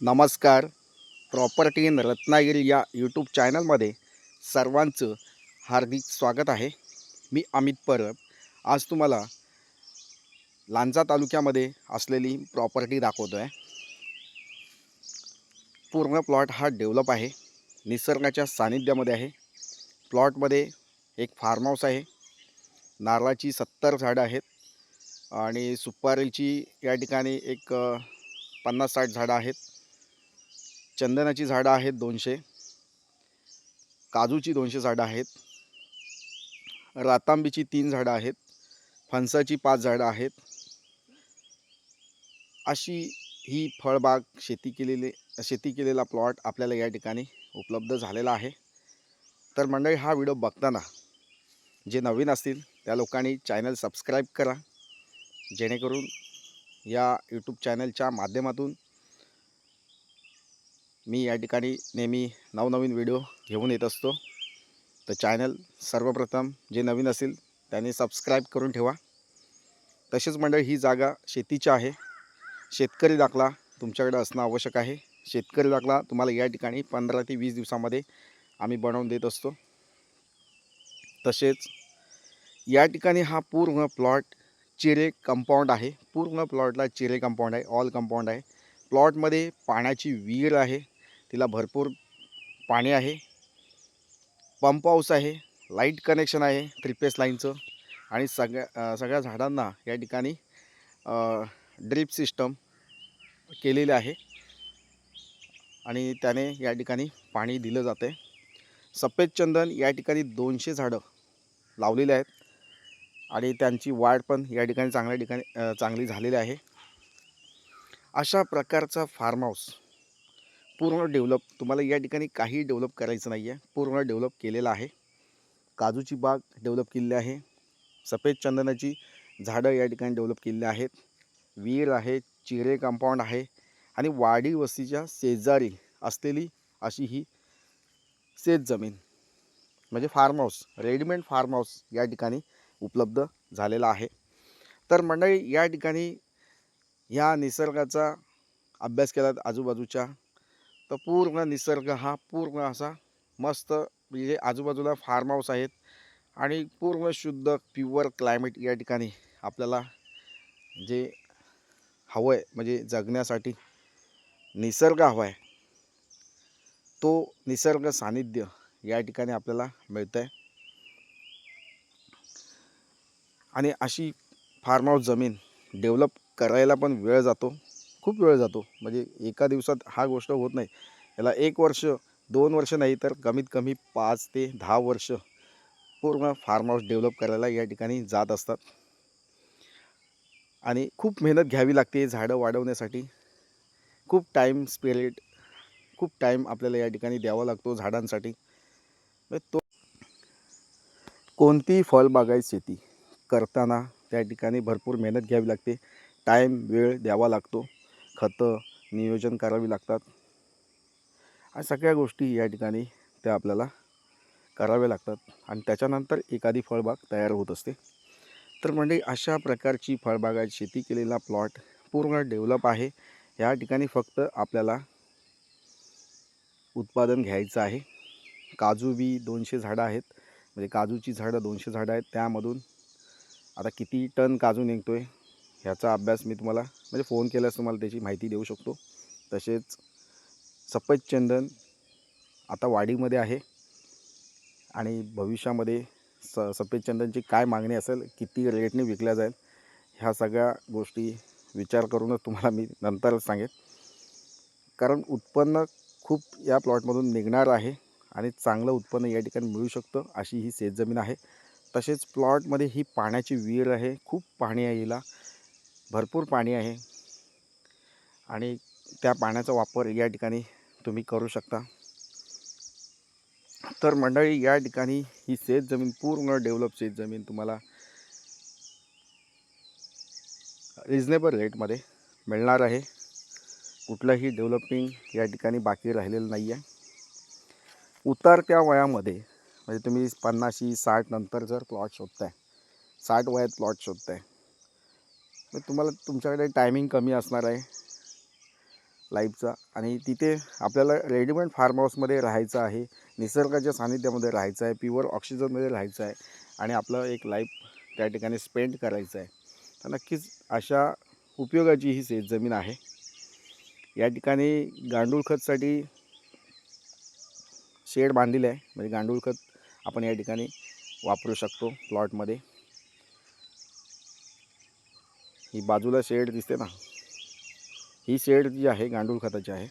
नमस्कार. Property in Ratnagiri या YouTube चॅनलमध्ये सर्वांचं हार्दिक स्वागत आहे. मी अमित परब. आज तुम्हाला लांजा तालुक्यामध्ये असलेली प्रॉपर्टी दाखवतो आहे पूर्ण प्लॉट हा डेव्हलप आहे. निसर्गाच्या सानिध्यामध्ये आहे. प्लॉटमध्ये एक फार्म हाऊस आहे. नारळाची सत्तर झाडं आहेत. आणि सुपारीची या ठिकाणी एक पन्नास साठ झाडं आहेत. चंदनाची झाडं आहेत दोनशे. काजूची दोनशे झाडं आहेत. रातांबीची तीन झाडं आहेत. फणसाची पाच झाडं आहेत. अशी ही फळबाग शेती केलेली शेती केलेला प्लॉट आपल्याला या ठिकाणी उपलब्ध झालेला आहे. तर मंडळी हा व्हिडिओ बघताना जे नवीन असतील त्या लोकांनी चॅनल सबस्क्राईब करा. जेणेकरून या यूट्यूब चॅनलच्या माध्यमातून मी या ठिकाणी नेहमी नवनवीन व्हिडिओ घेऊन येत असतो. तर चॅनल सर्वप्रथम जे नवीन असेल त्याने सबस्क्राईब करून ठेवा. तसेच मंडळ ही जागा शेतीची आहे. शेतकरी दाखला तुमच्याकडे असणं आवश्यक आहे. शेतकरी दाखला तुम्हाला या ठिकाणी पंधरा ते वीस दिवसामध्ये आम्ही बनवून देत असतो. तसेच या ठिकाणी हा पूर्ण प्लॉट चिरे कंपाऊंड आहे. पूर्ण प्लॉटला चिरे कंपाऊंड आहे ऑल कंपाऊंड आहे. प्लॉटमध्ये पाण्याची विहीर आहे. तिला भरपूर पाणी आहे. पंप हाऊस आहे. लाइट कनेक्शन आहे थ्रीपेस लाईनचं. आणि सगळ्या सगळ्या झाडांना या ठिकाणी ड्रीप सिस्टम केलेली आहे. आणि त्याने या ठिकाणी पाणी दिलं जातं आहे सफेद चंदन या ठिकाणी दोनशे झाडं लावलेली आहेत. आणि त्यांची वाढ पण या ठिकाणी चांगल्या ठिकाणी चांगली झालेली आहे. अशा प्रकारचा फार्म हाऊस पूर्ण डेव्हलप तुम्हाला या ठिकाणी काही डेव्हलप करायचं नाही आहे. पूर्ण डेव्हलप केलेलं आहे. काजूची बाग डेव्हलप केलेली आहे. सफेद चंदनाची झाडं या ठिकाणी डेव्हलप केलेली आहेत. विहीर आहे चिरे कंपाऊंड आहे आणि वाडी वस्तीच्या शेजारी असलेली अशी ही शेत जमीन म्हणजे farm house readymade farm house या ठिकाणी उपलब्ध झालेला आहे. तर मंडळी या ठिकाणी ह्या निसर्गाचा अभ्यास केला आजूबाजूच्या. तर पूर्ण निसर्ग हा पूर्ण असा मस्त म्हणजे आजूबाजूला फार्म हाऊस आहेत. आणि पूर्ण शुद्ध प्युअर क्लायमेट या ठिकाणी आपल्याला जे हवं आहे म्हणजे जगण्यासाठी निसर्ग हवा आहे. तो निसर्ग सानिध्य या ठिकाणी आपल्याला मिळतं आहे आणि अशी फार्म हाऊस जमीन डेव्हलप करायला पण वेळ जातो. खूप वेळ जातो. म्हणजे एका दिवसात हा गोष्ट होत नाही. याला एक वर्ष दोन वर्ष नाही तर कमीत कमी पाच ते दहा वर्ष पूर्ण फार्म हाऊस डेव्हलप करायला या ठिकाणी जात असतात. आणि खूप मेहनत घ्यावी लागते झाडं वाढवण्यासाठी. खूप टाईम स्पिरिट खूप टाईम आपल्याला या ठिकाणी द्यावा लागतो झाडांसाठी. तो कोणतीही फळबागायत शेती करताना त्या ठिकाणी भरपूर मेहनत घ्यावी लागते. टाईम वेळ द्यावा लागतो. खतं नियोजन करावी लागतात. आणि सगळ्या गोष्टी या ठिकाणी त्या आपल्याला कराव्या लागतात. आणि त्याच्यानंतर एखादी फळबाग तयार होत असते. तर म्हणजे अशा प्रकारची फळबागाची शेती केलेला प्लॉट पूर्ण डेव्हलप आहे. या ठिकाणी फक्त आपल्याला उत्पादन घ्यायचं आहे. काजू बी दोनशे झाडं आहेत. म्हणजे काजूची झाडं दोनशे झाडं आहेत. त्यामधून आता किती टन काजू निघतो आहे ह्याचा अभ्यास मी तुम्हाला म्हणजे फोन केल्यास तुम्हाला त्याची माहिती देऊ शकतो. तसेच सफेद चंदन आता वाढीमध्ये आहे. आणि भविष्यामध्ये स सफेद चंदनची काय मागणी असेल किती रेटने विकल्या जाईल ह्या सगळ्या गोष्टी विचार करूनच तुम्हाला मी नंतरच सांगेन. कारण उत्पन्न खूप या प्लॉटमधून निघणार आहे आणि चांगलं उत्पन्न या ठिकाणी मिळू शकतं अशी ही शेतजमीन आहे. तसेच प्लॉटमध्ये ही पाण्याची विहीर आहे खूप पाणी आहे हिला. भरपूर पाणी आहे. आणि त्या पाण्याचा वापर या ठिकाणी तुम्ही करू शकता. तर मंडळी या ठिकाणी ही शेतजमीन पूर्ण डेव्हलप शेतजमीन तुम्हाला रिजनेबल रेटमध्ये मिळणार आहे. कुठलंही डेव्हलपिंग या ठिकाणी बाकी राहिलेलं नाही आहे उतरत्या वयामध्ये म्हणजे तुम्ही पन्नाशी साठ नंतर जर प्लॉट शोधताय साठ वयात प्लॉट शोधताय तर तुम्हाला तुमच्याकडे टायमिंग कमी असणार आहे. लाईफचा आणि तिथे आपल्याला रेडीमेड फार्म हाऊसमध्ये राहायचं आहे. निसर्गाच्या सानिध्यामध्ये राहायचं आहे. प्युअर ऑक्सिजनमध्ये राहायचं आहे. आणि आपलं एक लाईफ त्या ठिकाणी स्पेंड करायचं आहे. तर नक्कीच अशा उपयोगाची ही शेतजमीन आहे. या ठिकाणी गांडूळ खतसाठी शेड बांधलेले आहे. म्हणजे गांडूळ खत आपण या ठिकाणी वापरू शकतो प्लॉटमध्ये ही बाजूला शेड दिसते ना ही शेड जी आहे गांडूळ खताची आहे.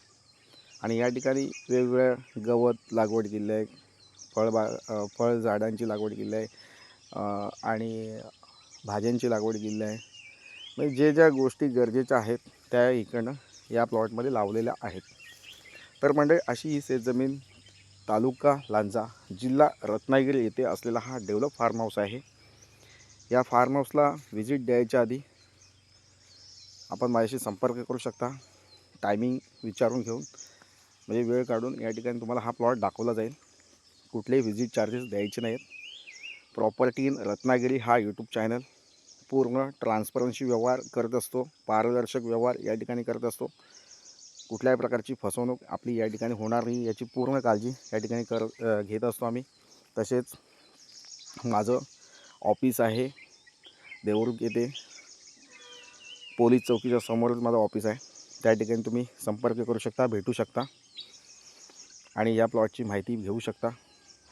आणि या ठिकाणी वेगवेगळ्या गवत लागवड केली आहे फळबा फळझाडांची फळ झाडांची लागवड केली आहे आणि भाज्यांची लागवड केली आहे. म्हणजे जे ज्या गोष्टी गरजेच्या आहेत त्या इकडनं या प्लॉटमध्ये लावलेल्या आहेत. तर म्हणजे अशी ही शेतजमीन तालुका लांजा जिल्हा रत्नागिरी येथे असलेला हा डेव्हलप फार्म हाऊस आहे. या फार्म हाऊसला व्हिजिट द्यायच्या आधी आपण माझ्याशी संपर्क करू शकता. टायमिंग विचारून घेऊन. म्हणजे वेळ काढून या ठिकाणी तुम्हाला हा प्लॉट दाखवला जाईल. कुठलेही व्हिजिट चार्जेस द्यायचे नाहीत. प्रॉपर्टी इन रत्नागिरी हा यूट्यूब चॅनल पूर्ण ट्रान्सपरन्सी व्यवहार करत असतो. पारदर्शक व्यवहार या ठिकाणी करत असतो. कुठल्याही प्रकारची फसवणूक आपली या ठिकाणी होणार नाही याची पूर्ण काळजी या ठिकाणी कर घेत असतो आम्ही. तसेच माझं ऑफिस आहे. देवरुख येथे. पोलीस चौकीच्या समोरच माझं ऑफिस आहे. त्या ठिकाणी तुम्ही संपर्क करू शकता भेटू शकता. आणि या प्लॉटची माहिती घेऊ शकता.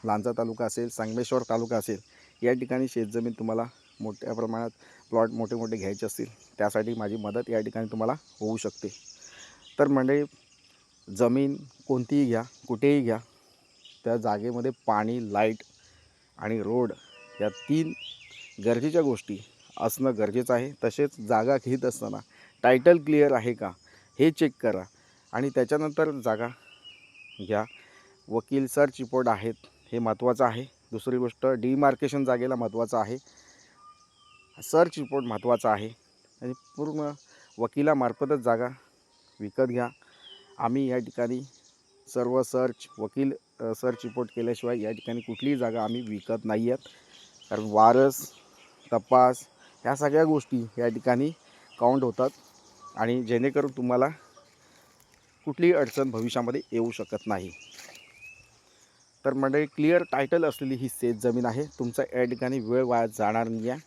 लांजा तालुका असेल संगमेश्वर तालुका असेल या ठिकाणी शेतजमीन तुम्हाला मोठ्या प्रमाणात प्लॉट मोठे मोठे घ्यायचे असतील. त्यासाठी माझी मदत या ठिकाणी तुम्हाला होऊ शकते. तर म्हणजे जमीन कोणतीही घ्या कुठेही घ्या. त्या जागेमध्ये पाणी लाइट आणि रोड या तीन गरजेच्या गोष्टी असणं गरजेचं आहे. तसेच जागा घेत असताना टायटल क्लिअर आहे का हे चेक करा. आणि त्याच्यानंतर जागा घ्या. वकील सर्च रिपोर्ट आहेत हे महत्त्वाचं आहे. दुसरी गोष्ट डिमार्केशन जागेला महत्त्वाचं आहे. सर्च रिपोर्ट महत्त्वाचा आहे. आणि पूर्ण वकिलामार्फतच जागा विकत घ्या. आम्ही या ठिकाणी सर्व सर्च वकील सर्च रिपोर्ट केल्याशिवाय या ठिकाणी कुठलीही जागा आम्ही विकत नाही आहेत. कारण वारस तपास ह्या सगळ्या गोष्टी या ठिकाणी काउंट होतात. आणि जेणेकरून तुम्हाला कुठलीही अडचण भविष्यामध्ये येऊ शकत नाही. तर म्हणजे क्लिअर टायटल असलेली ही शेत जमीन आहे. तुमचा या ठिकाणी वेळ वाया जाणार नाही आहे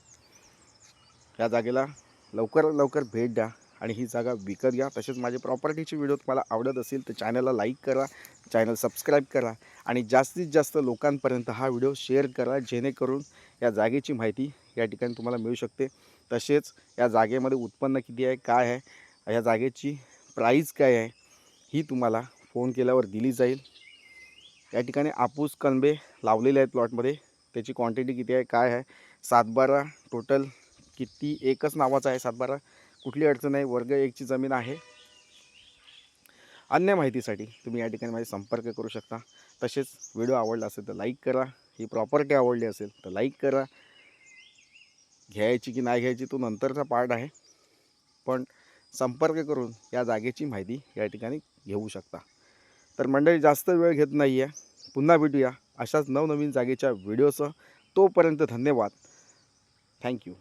या जागेला लवकर लवकर भेट द्या. आणि ही जागा विकत घ्या. तसेच माझे प्रॉपर्टीचे व्हिडिओ तुम्हाला आवडत असेल तर चॅनलला लाईक करा चॅनल सबस्क्राईब करा आणि जास्तीत जास्त लोकांपर्यंत हा व्हिडिओ शेअर करा जेणेकरून या जागेची माहिती या ठिकाणी तुम्हाला मिळू शकते. तसेच या जागेमध्ये उत्पन्न किती आहे काय आहे या जागेची प्राईज काय आहे ही तुम्हाला फोन केल्यावर दिली जाईल. या ठिकाणी आपूस कलबे लावलेले आहेत प्लॉटमध्ये त्याची क्वांटिटी किती आहे काय आहे सातबारा टोटल किती एकच नावाचा आहे सातबारा. कुठली अडचण नाही वर्ग एकची जमीन आहे. अन्य माहितीसाठी तुम्ही या ठिकाणी माझे संपर्क करू शकता. तसेच व्हिडिओ आवडला असेल तर लाईक करा. ही प्रॉपर्टी आवडली असेल तर लाईक करा. घ्यायची की नाही घ्यायची तो नंतरचा पार्ट आहे. पण संपर्क करून या जागेची माहिती या ठिकाणी घेऊ शकता. तर मंडळी जास्त वेळ घेत नाही आहे पुन्हा भेटूया अशाच नवनवीन जागेच्या व्हिडिओसह. तोपर्यंत धन्यवाद. थँक्यू.